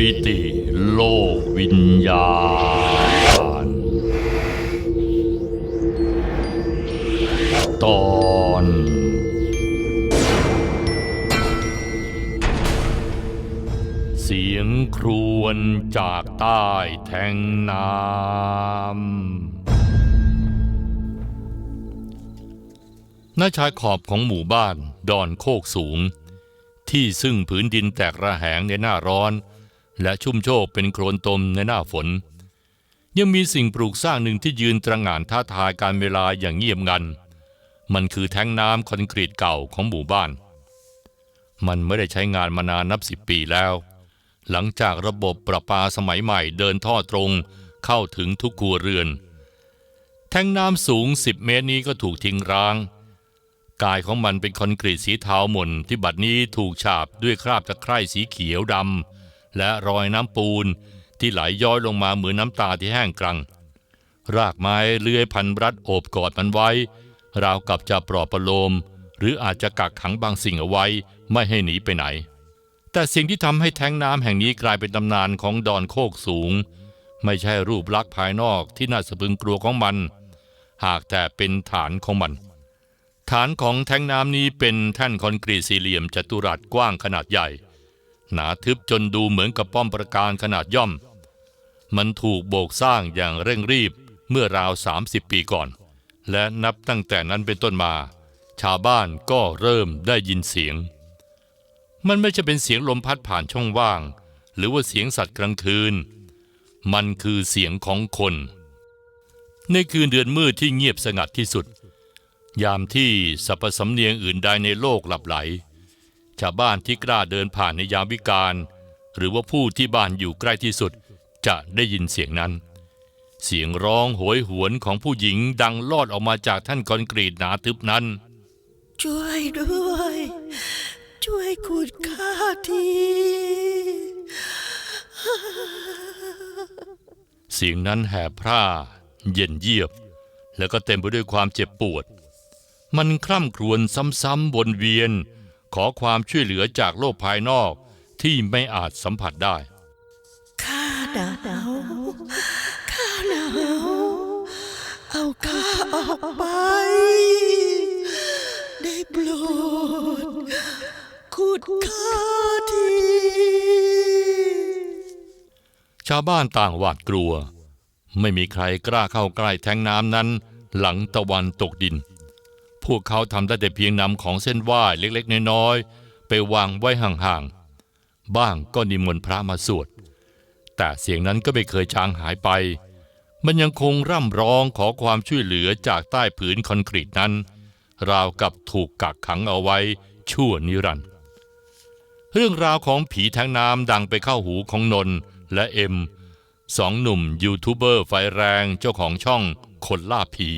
มิติโลกวิญญาณ ตอนเสียงครวญจากใต้แทงน้ำหน้าชายขอบของหมู่บ้านดอนโคกสูง ที่ซึ่งผืนดินแตกระแหงในหน้าร้อน และชุ่มโชกเป็นโคลนตมในหน้าฝน ยังมีสิ่งปลูกสร้างหนึ่งที่ยืนตระหง่านท้าทายการเวลาอย่างเงียบงัน มันคือแท้งน้ำคอนกรีตเก่าของหมู่บ้าน มันไม่ได้ใช้งานมานานนับสิบปีแล้ว หลังจากระบบประปาสมัยใหม่เดินท่อตรงเข้าถึงทุกครัวเรือน แท้งน้ำสูง 10 เมตรนี้ก็ถูกทิ้งร้างกายของมันเป็นคอนกรีตสีเทาหม่นที่บัดนี้ถูกฉาบด้วยคราบตะไคร่สีเขียวดำ และรอยน้ำปูนที่ไหลย้อยลงมาเหมือนน้ำตาที่แห้งกรัง รากไม้เลื้อยพันรัดโอบกอดมันไว้ ราวกับจะปลอบประโลม หรืออาจจะกักขังบางสิ่งเอาไว้ไม่ให้หนีไปไหน แต่สิ่งที่ทำให้แท้งน้ำแห่งนี้กลายเป็นตำนานของดอนโคกสูง ไม่ใช่รูปลักษณ์ภายนอกที่น่าสะพึงกลัวของมัน หากแต่เป็นฐานของมัน ฐานของแท้งน้ำนี้เป็นแท่นคอนกรีตสี่เหลี่ยมจัตุรัสกว้างขนาดใหญ่ หนาทึบจนดูเหมือนกับป้อมประการขนาดย่อม มันถูกโบกสร้างอย่างเร่งรีบเมื่อราว 30 ปีก่อน และนับตั้งแต่นั้นเป็นต้นมา ชาวบ้านก็เริ่มได้ยินเสียง มันไม่ใช่เป็นเสียงลมพัดผ่านช่องว่าง หรือว่าเสียงสัตว์กลางคืน มันคือเสียงของคน ในคืนเดือนมืดที่เงียบสงัดที่สุด ยามที่สรรพสำเนียงอื่นใดในโลกหลับไหล ชาวบ้านที่กล้าเดินผ่านในยามวิกาลหรือว่าผู้ที่บ้านอยู่ใกล้ที่สุด จะได้ยินเสียงนั้น เสียงร้องโหยหวนของผู้หญิงดังลอดออกมาจากแท่านคอนกรีตหนาทึบนั้น ช่วยด้วย ช่วยขุดข้าทีเสียงนั้นแหบพร่า เย็นเยียบ แล้วก็เต็มไปด้วยความเจ็บปวด มันคร่ำครวญซ้ำๆวนเวียน ขอความช่วยเหลือจากโลกภายนอกที่ไม่อาจสัมผัสได้ ข้าหนาวข้าหนาวเอาข้าออกไป ได้โปรดขุดข้าทีชาวบ้านต่างหวาดกลัว ไม่มีใครกล้าเข้าใกล้แท้งน้ำนั้น หลังตะวันตกดิน พวกเขาทำได้แต่เพียงนำของเส้นไหว้เล็กๆ น้อยๆ ไปวางไว้ห่างๆ บ้างก็นิมนต์พระมาสวด แต่เสียงนั้นก็ไม่เคยจางหายไป มันยังคงร่ำร้องขอความช่วยเหลือจากใต้ผืนคอนกรีตนั้น ราวกับถูกกักขังเอาไว้ชั่วนิรันดร์เรื่องราวของผีแท้งน้ำดังไปเข้าหูของนนท์และเอ็มสองหนุ่มยูทูบเบอร์ไฟแรงเจ้าของช่องคนล่าผี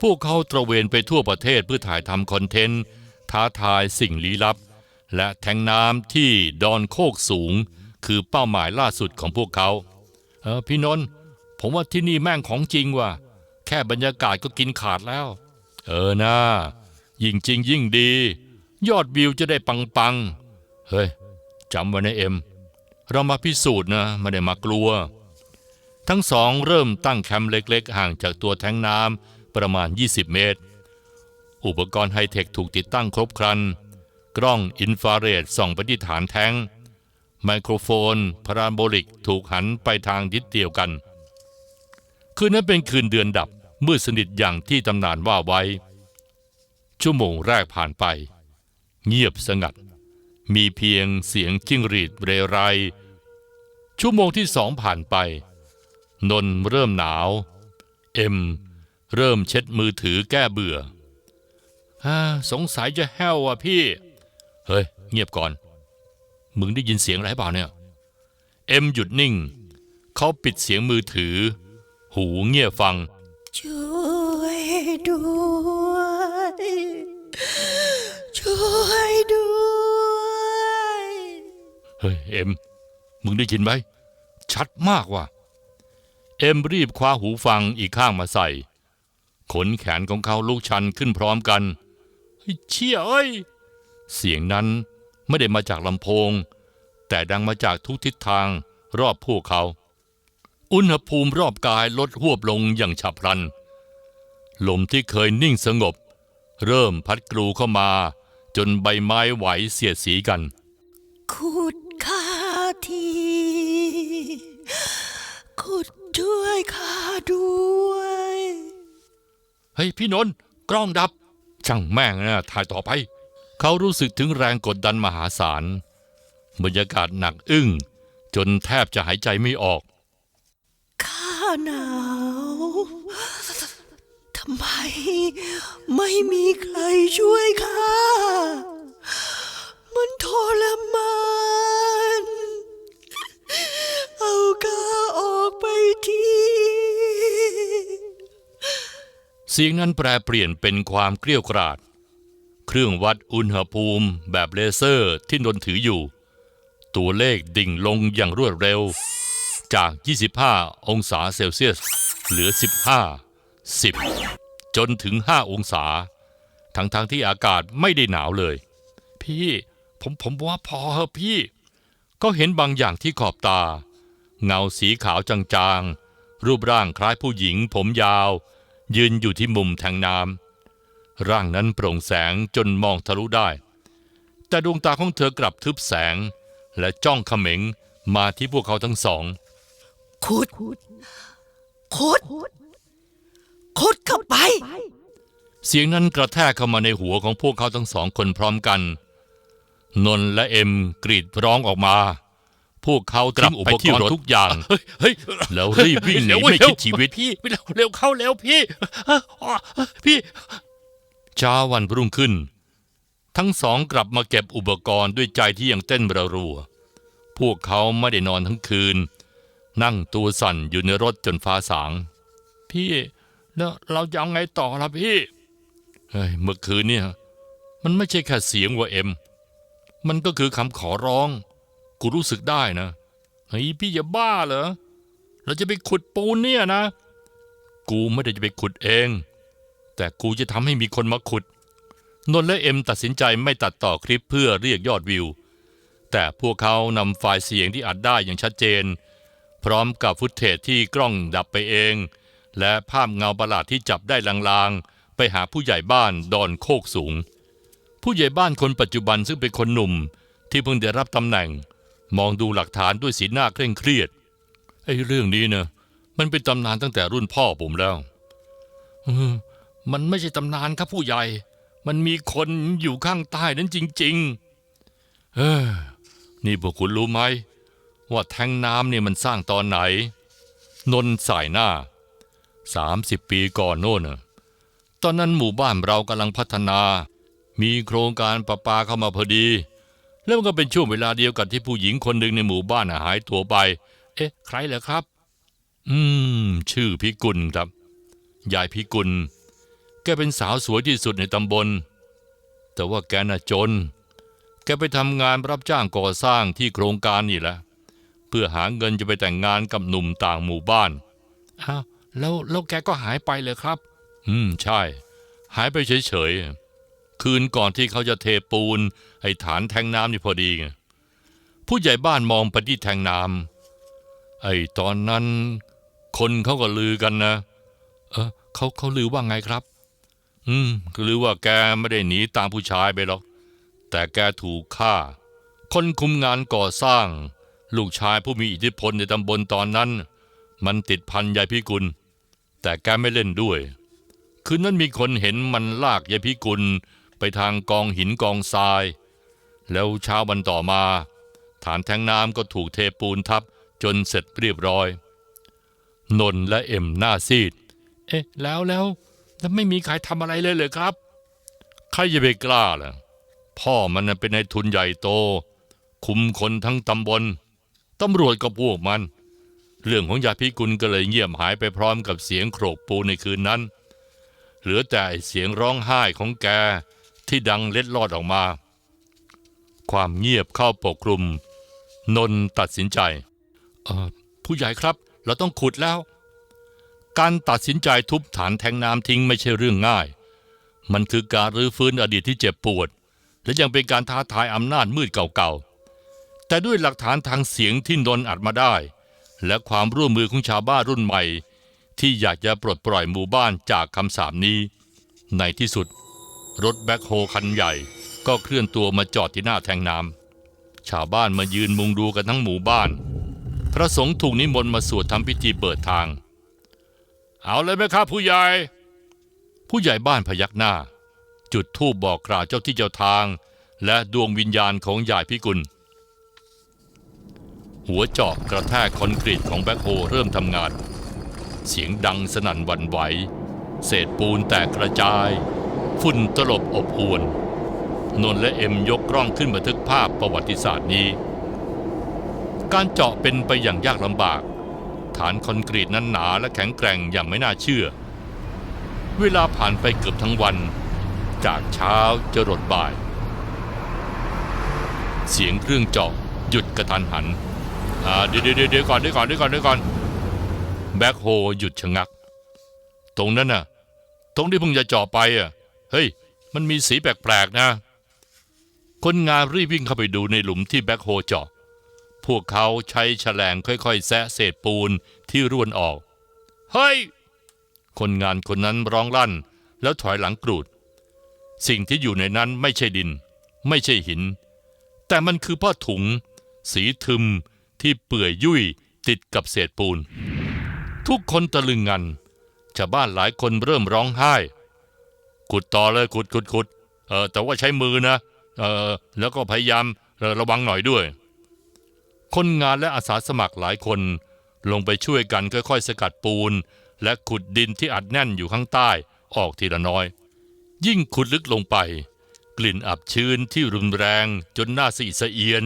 พวกเขาตระเวนไปทั่วประเทศเพื่อถ่ายทำคอนเทนต์ ท้าทายสิ่งลี้ลับ และแทงน้ำที่ดอนโคกสูง คือเป้าหมายล่าสุดของพวกเขาเออพี่นนท์ผมว่าที่นี่แม่งของจริงว่ะแค่บรรยากาศก็กินขาดแล้ว เออนะยิ่งจริงยิ่งดี ยอดวิวจะได้ปังๆ เฮ้ยจำไว้นะเอ็ม เรามาพิสูจน์นะไม่ได้มากลัว ทั้งสองเริ่มตั้งแคมป์เล็กๆ ห่างจากตัวแทงน้ำ ประมาณ 20 เมตร อุปกรณ์ไฮเทคถูกติดตั้งครบครัน กล้องอินฟราเรดส่องไปที่ฐานแท้ง ไมโครโฟน พาราโบลิกถูกหันไปทางทิศเดียวกัน คืนนั้นเป็นคืนเดือนดับมืดสนิทอย่างที่ตำนานว่าไว้ ชั่วโมงแรกผ่านไป เงียบสงัด มีเพียงเสียงจิ้งหรีดเรไร ชั่วโมงที่สองผ่านไป นนท์เริ่มหนาว เอ็ม เริ่มเช็ดมือถือแก้เบื่อฮ่าสงสัยจะแห้วอะพี่ เฮ้ย เงียบก่อน มึงได้ยินเสียงอะไรเปล่าเนี่ย เอ็มหยุดนิ่ง เขาปิดเสียงมือถือ หูเงียบฟัง ช่วยด้วย ช่วยด้วยเฮ้ยเอ็ม มึงได้ยินไหมชัดมากว่ะเอ็มรีบคว้าหูฟังอีกข้างมาใส่ ขนแขนของเขาลุกชันขึ้นพร้อมกันเฮ้ยเชี่ยเอ้ย เสียงนั้นไม่ได้มาจากลำโพง แต่ดังมาจากทุกทิศทางรอบพวกเขา อุณหภูมิรอบกายลดหวบลงอย่างฉับพลัน ลมที่เคยนิ่งสงบ เริ่มพัดกรูเข้ามา จนใบไม้ไหวเสียดสีกัน ขุดข้าที ขุดช่วยข้าด้วย เฮ้ยพี่นนท์กล้องดับ ช่างแม่งนะถ่ายต่อไป เขารู้สึกถึงแรงกดดันมหาศาลบรรยากาศหนักอึ้ง จนแทบจะหายใจไม่ออก ข้าหนาวทำไม ไม่มีใครช่วยข้า มันทรมาน เสียงนั้นแปลเปลี่ยนเป็นความเกลี้ยกราด เครื่องวัดอุณหภูมิแบบเลเซอร์ที่นนถืออยู่ ตัวเลขดิ่งลงอย่างรวดเร็ว จาก 25 องศาเซลเซียส เหลือ 15 10 จนถึง 5 องศา ทั้งๆทที่อากาศไม่ได้หนาวเลย พี่ผมผมว่าพอเหอะพี่ ก็เห็นบางอย่างที่ขอบตา เงาสีขาวจางๆ รูปร่างคล้ายผู้หญิงผมยาว ยืนอยู่ที่มุมแทงน้ำร่างนั้นโปร่งแสงจนมองทะลุได้ แต่ดวงตาของเธอกลับทึบแสง และจ้องเขม็งมาที่พวกเขาทั้งสองขุดขุดขุดเข้าไป เสียงนั้นกระแทกเข้ามาในหัวของพวกเขาทั้งสองคนพร้อมกัน นนท์และเอ็มกรีดร้องออกมา พวกเขาทิ้งอุปกรณ์ทุกอย่าง เฮ้ยแล้วรีบวิ่งหนีเร็วไม่เร็วคิดชีวิตพี่เร็วเร็วเข้าเร็วพี่เอ่ออ๋อพี่เช้าวันรุ่งขึ้น ทั้งสองกลับมาเก็บอุปกรณ์ด้วยใจที่ยังเต้นระรัว พวกเขาไม่ได้นอนทั้งคืน นั่งตัวสั่นอยู่ในรถจนฟ้าสาง พี่แล้วเราจะเอาไงต่อล่ะพี่เฮ้ยเมื่อคืนเนี่ย มันไม่ใช่แค่เสียงว่าเอ็ม มันก็คือคำขอร้อง กูรู้สึกได้นะเฮ้ยพี่อย่าบ้าเหรอเราจะไปขุดปูนเนี่ยนะ กูไม่ได้จะไปขุดเอง แต่กูจะทำให้มีคนมาขุด นนและเอ็มตัดสินใจไม่ตัดต่อคลิปเพื่อเรียกยอดวิว แต่พวกเขานำไฟล์เสียงที่อัดได้อย่างชัดเจน พร้อมกับฟุตเทจที่กล้องดับไปเอง และภาพเงาประหลาดที่จับได้ลางๆ ไปหาผู้ใหญ่บ้านดอนโคกสูง ผู้ใหญ่บ้านคนปัจจุบันซึ่งเป็นคนหนุ่มที่เพิ่งได้รับตำแหน่ง มองดูหลักฐานด้วยสีหน้าเคร่งเครียดไอ้เรื่องนี้เนะมันเป็นตำนานตั้งแต่รุ่นพ่อผมแล้วมันไม่ใช่ตำนานครับผู้ใหญ่ มันมีคนอยู่ข้างใต้นั้นจริง ๆ เออนี่พวกคุณรู้ไหม ว่าแทงน้ำเนี่ยมันสร้างตอนไหน นนท์สายหน้าสามสิบปีก่อนโน่นนะตอนนั้นหมู่บ้านเรากำลังพัฒนา มีโครงการประปาเข้ามาพอดี แล้วมันก็เป็นช่วงเวลาเดียวกันที่ผู้หญิงคนหนึ่งในหมู่บ้านหายตัวไป เอ๊ะ ใครเหรอครับ อืม ชื่อพิกุลครับ ยายพิกุล แกเป็นสาวสวยที่สุดในตำบล แต่ว่าแกน่ะจน แกไปทำงานรับจ้างก่อสร้างที่โครงการนี่แหละ เพื่อหาเงินจะไปแต่งงานกับหนุ่มต่างหมู่บ้าน อ้าว แล้วแล้วแกก็หายไปเลยครับ อืม ใช่ หายไปเฉยๆ คืนก่อนที่เขาจะเทปูนไอ้ฐานแทงน้ำนี่พอดีไงผู้ใหญ่บ้านมองไปที่แทงน้ำไอ้ตอนนั้น คนเขาก็ลือกันนะ เออเขาเขาลือว่าไงครับ อืมลือว่าแกไม่ได้หนีตามผู้ชายไปหรอก แต่แกถูกฆ่า คนคุมงานก่อสร้าง ลูกชายผู้มีอิทธิพลในตำบลตอนนั้น มันติดพันยายพิกุล แต่แกไม่เล่นด้วย คืนนั้นมีคนเห็นมันลากยายพิกุล ไปทางกองหินกองทราย แล้วเช้าวันต่อมา ฐานแทงน้ำก็ถูกเทปูนทับจนเสร็จเรียบร้อย นนท์และเอ็มหน้าซีด เอ๊ะ แล้วแล้วแล้วไม่มีใครทำอะไรเลยเลยครับ ใครจะไปกล้าล่ะ พ่อมันน่ะเป็นนายทุนใหญ่โต คุมคนทั้งตำบลตำรวจก็พวกมัน เรื่องของยาพิกุลก็เลยเงียบหายไปพร้อมกับเสียงโครกปูในคืนนั้น เหลือแต่เสียงร้องไห้ของแก ที่ดังเล็ดลอดออกมา ความเงียบเข้าปกคลุม นนท์ตัดสินใจ ผู้ใหญ่ครับ เราต้องขุดแล้ว การตัดสินใจทุบฐานแทงน้ำทิ้งไม่ใช่เรื่องง่าย มันคือการรื้อฟื้นอดีตที่เจ็บปวด และยังเป็นการท้าทายอำนาจมืดเก่าๆ แต่ด้วยหลักฐานทางเสียงที่นนท์อัดมาได้ และความร่วมมือของชาวบ้านรุ่นใหม่ ที่อยากจะปลดปล่อยหมู่บ้านจากคำสาปนี้ ในที่สุด รถแบ็คโฮคันใหญ่ ก็เคลื่อนตัวมาจอดที่หน้าแทงน้ำชาวบ้านมายืนมุงดูกันทั้งหมู่บ้าน พระสงฆ์ถูกนิมนต์มาสวดทำพิธีเปิดทาง เอาเลยไหมครับผู้ใหญ่ ผู้ใหญ่บ้านพยักหน้า จุดธูปบอกกล่าวเจ้าที่เจ้าทาง และดวงวิญญาณของยายพิกุล หัวเจาะกระแทกคอนกรีตของแบ็คโฮเริ่มทำงาน เสียงดังสนั่นหวันไหว เศษปูนแตกกระจาย ฝุ่นตลบอบอวน นนและเอ็มยกกล้องขึ้นบันทึกภาพประวัติศาสตร์นี้ การเจาะเป็นไปอย่างยากลำบาก ฐานคอนกรีตนั้นหนาและแข็งแกร่งอย่างไม่น่าเชื่อ เวลาผ่านไปเกือบทั้งวัน จากเช้าจะรดบ่าย เสียงเครื่องเจาะหยุดกระทันหันอ่าเดี๋ยวเดี๋ยวเดี๋ยวก่อนเดี๋ยวก่อนเดี๋ยวก่อนเดี๋ยวก่อนแบ็คโฮหยุดชะงัก ตรงนั้นน่ะ ตรงที่เพิ่งจะเจาะไปอะ เฮ้ย มันมีสีแปลกๆนะ คนงานรีบวิ่งเข้าไปดูในหลุมที่แบ็คโฮเจาะ พวกเขาใช้แฉลงค่อยๆ แซะเศษปูนที่ร่วนออก เฮ้ย คนงานคนนั้นร้องลั่น แล้วถอยหลังกรูด สิ่งที่อยู่ในนั้นไม่ใช่ดิน ไม่ใช่หิน แต่มันคือผ้าถุง สีทึมที่เปื่อยยุ่ยติดกับเศษปูน ทุกคนตะลึงงันชาวบ้านหลายคนเริ่มร้องไห้ ขุดต่อเลยขุดขุดขุดเออแต่ว่าใช้มือนะเออแล้วก็พยายามระวังหน่อยด้วย คนงานและอาสาสมัครหลายคน ลงไปช่วยกันค่อยๆ สกัดปูน และขุดดินที่อัดแน่นอยู่ข้างใต้ออกทีละน้อย ยิ่งขุดลึกลงไป กลิ่นอับชื้นที่รุนแรงจนหน้าสีสะเอียน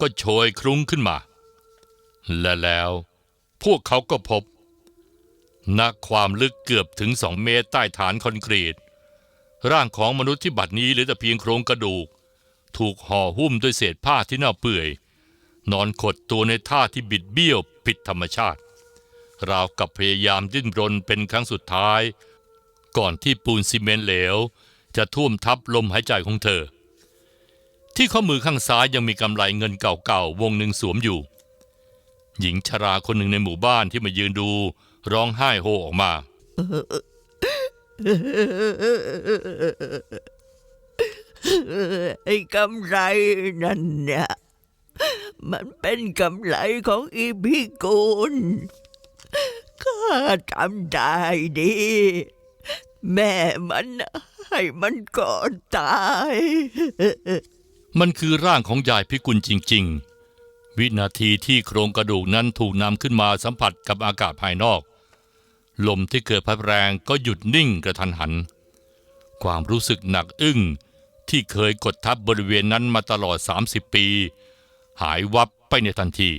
ก็โชยคลุ้งขึ้นมา และแล้ว พวกเขาก็พบนักความลึกเกือบถึงสองเมตรใต้ฐานคอนกรีต ร่างของมนุษย์ที่บัดนี้เหลือแต่เพียงโครงกระดูก ถูกห่อหุ้มด้วยเศษผ้าที่เน่าเปื่อย นอนขดตัวในท่าที่บิดเบี้ยวผิดธรรมชาติ ราวกับพยายามดิ้นรนเป็นครั้งสุดท้าย ก่อนที่ปูนซีเมนต์เหลว จะท่วมทับลมหายใจของเธอ ที่ข้อมือข้างซ้ายยังมีกำไลเงินเก่าๆวงหนึ่งสวมอยู่ หญิงชราคนหนึ่งในหมู่บ้านที่มายืนดู ร้องไห้โฮออกมา ไอ้กำไรนั่นเนี่ย มันเป็นกำไรของอีพิกุลข้าจำได้ดี แม่มันให้มันก่อนตาย มันคือร่างของยายพิกุลจริง ๆ วินาทีที่โครงกระดูกนั้นถูกนำขึ้นมาสัมผัสกับอากาศภายนอก ลมที่เกิดพัดแรงก็หยุดนิ่งกระทันหัน ความรู้สึกหนักอึ้งที่เคยกดทับบริเวณนั้นมาตลอด 30 ปี หายวับไปในทันที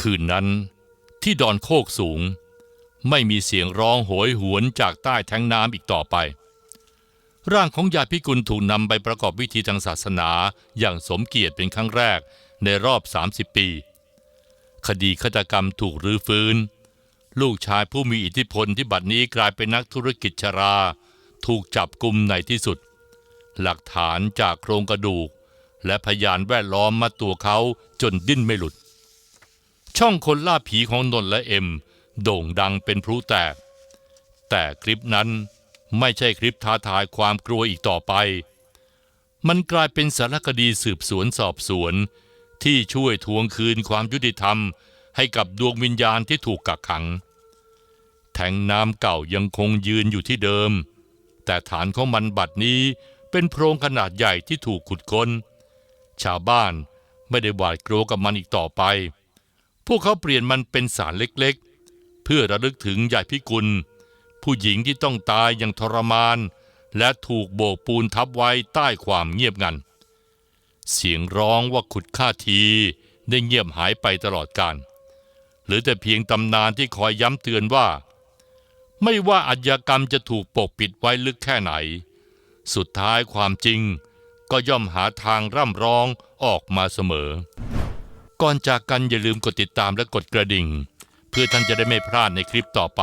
คืนนั้นที่ดอนโคกสูง ไม่มีเสียงร้องโหยหวนจากใต้แท้งน้ำอีกต่อไป ร่างของยาพิกุลถูกนำไปประกอบพิธีทางศาสนาอย่างสมเกียรติเป็นครั้งแรกในรอบ 30 ปี คดีฆาตกรรมถูกรื้อฟื้น ลูกชายผู้มีอิทธิพลที่บัดนี้กลายเป็นนักธุรกิจชรา ถูกจับกุมในที่สุด หลักฐานจากโครงกระดูก และพยานแวดล้อมมาตัวเขาจนดิ้นไม่หลุด ช่องคนล่าผีของนนและเอ็ม โด่งดังเป็นพลุแตก แต่คลิปนั้นไม่ใช่คลิปท้าทายความกลัวอีกต่อไป มันกลายเป็นสารคดีสืบสวนสอบสวน ที่ช่วยทวงคืนความยุติธรรม ให้กับดวงวิญญาณที่ถูกกักขัง แทงน้ำเก่ายังคงยืนอยู่ที่เดิม แต่ฐานของมันบัดนี้เป็นโพรงขนาดใหญ่ที่ถูกขุดค้น ชาวบ้านไม่ได้หวาดกลัวกับมันอีกต่อไป พวกเขาเปลี่ยนมันเป็นสารเล็กๆ เพื่อระลึกถึงยายพิกุล ผู้หญิงที่ต้องตายอย่างทรมาน และถูกโบกปูนทับไว้ใต้ความเงียบงัน เสียงร้องว่าขุดค่าทีได้เงียบหายไปตลอดกาล หรือแต่เพียงตำนานที่คอยย้ำเตือนว่า ไม่ว่าอาชญากรรมจะถูกปกปิดไว้ลึกแค่ไหน สุดท้ายความจริง ก็ย่อมหาทางร่ำร้องออกมาเสมอ ก่อนจากกันอย่าลืมกดติดตามและกดกระดิ่ง เพื่อท่านจะได้ไม่พลาดในคลิปต่อไป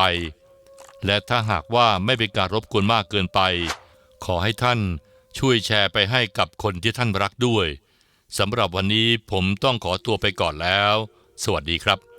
และถ้าหากว่าไม่เป็นการรบกวนมากเกินไป ขอให้ท่านช่วยแชร์ไปให้กับคนที่ท่านรักด้วยสำหรับวันนี้ผมต้องขอตัวไปก่อนแล้ว สวัสดีครับ